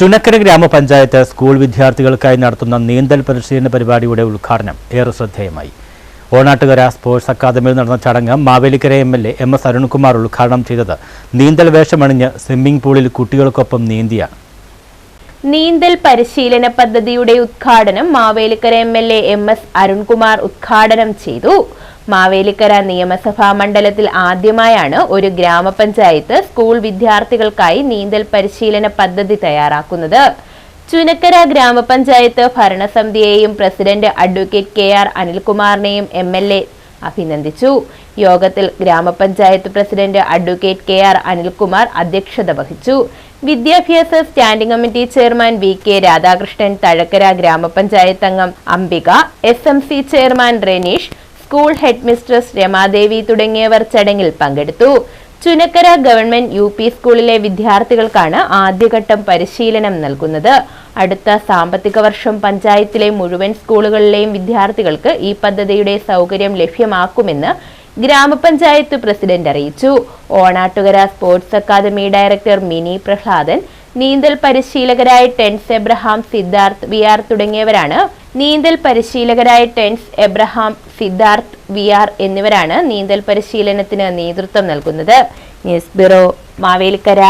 ചുനക്കര ഗ്രാമപഞ്ചായത്ത് സ്കൂൾ വിദ്യാർത്ഥികൾക്കായി നടത്തുന്ന നീന്തൽ പരിശീലന പരിപാടിയുടെ ഉദ്ഘാടനം ഏറെ ശ്രദ്ധേയമായി. ഓണാട്ടുകര സ്പോർട്സ് അക്കാദമിയിൽ നടന്ന ചടങ്ങ് Mavelikkara M L A M S Arunkumar ഉദ്ഘാടനം ചെയ്തത് നീന്തൽ വേഷമണിഞ്ഞ് സ്വിമ്മിംഗ് പൂളിൽ കുട്ടികൾക്കൊപ്പം നീന്തിയാണ് നീന്തൽ പരിശീലന പദ്ധതിയുടെ ഉദ്ഘാടനം Mavelikkara M L A M S Arunkumar ഉദ്ഘാടനം ചെയ്തു. മാവേലിക്കര നിയമസഭാ മണ്ഡലത്തിൽ ആദ്യമായാണ് ഒരു ഗ്രാമപഞ്ചായത്ത് സ്കൂൾ വിദ്യാർത്ഥികൾക്കായി നീന്തൽ പരിശീലന പദ്ധതി തയ്യാറാക്കുന്നത്. ചുനക്കര ഗ്രാമപഞ്ചായത്ത് ഭരണസമിതിയെയും പ്രസിഡന്റ് അഡ്വക്കേറ്റ് കെ ആർ അനിൽകുമാറിനെയും എം എൽ എ അഭിനന്ദിച്ചു. യോഗത്തിൽ ഗ്രാമപഞ്ചായത്ത് president advocate K R Anilkumar അധ്യക്ഷത വഹിച്ചു. വിദ്യാഭ്യാസ standing committee chairman V K Radhakrishnan Thazhakkara ഗ്രാമപഞ്ചായത്ത് അംഗം Ambika S M C chairman Renish school head mistress Ramadevi തുടങ്ങിയവർ ചടങ്ങിൽ പങ്കെടുത്തു. ചുനക്കര ഗവൺമെന്റ് യു പി സ്കൂളിലെ വിദ്യാർത്ഥികൾക്കാണ് ആദ്യഘട്ടം പരിശീലനം നൽകുന്നത്. അടുത്ത സാമ്പത്തിക വർഷം പഞ്ചായത്തിലെ മുഴുവൻ സ്കൂളുകളിലെയും വിദ്യാർത്ഥികൾക്ക് ഈ പദ്ധതിയുടെ സൗകര്യം ലഭ്യമാക്കുമെന്ന് ഗ്രാമപഞ്ചായത്ത് പ്രസിഡന്റ് അറിയിച്ചു. Onattukara sports academy director Mini Prahladan നീന്തൽ പരിശീലകരായ ടെൻസ് എബ്രഹാം സിദ്ധാർത്ഥ് വി ആർ തുടങ്ങിയവരാണ്. നീന്തൽ പരിശീലകരായ ടെൻസ് എബ്രഹാം സിദ്ധാർത്ഥ് വി ആർ എന്നിവരാണ് നീന്തൽ പരിശീലനത്തിന് നേതൃത്വം നൽകുന്നത്. News bureau Mavelikkara.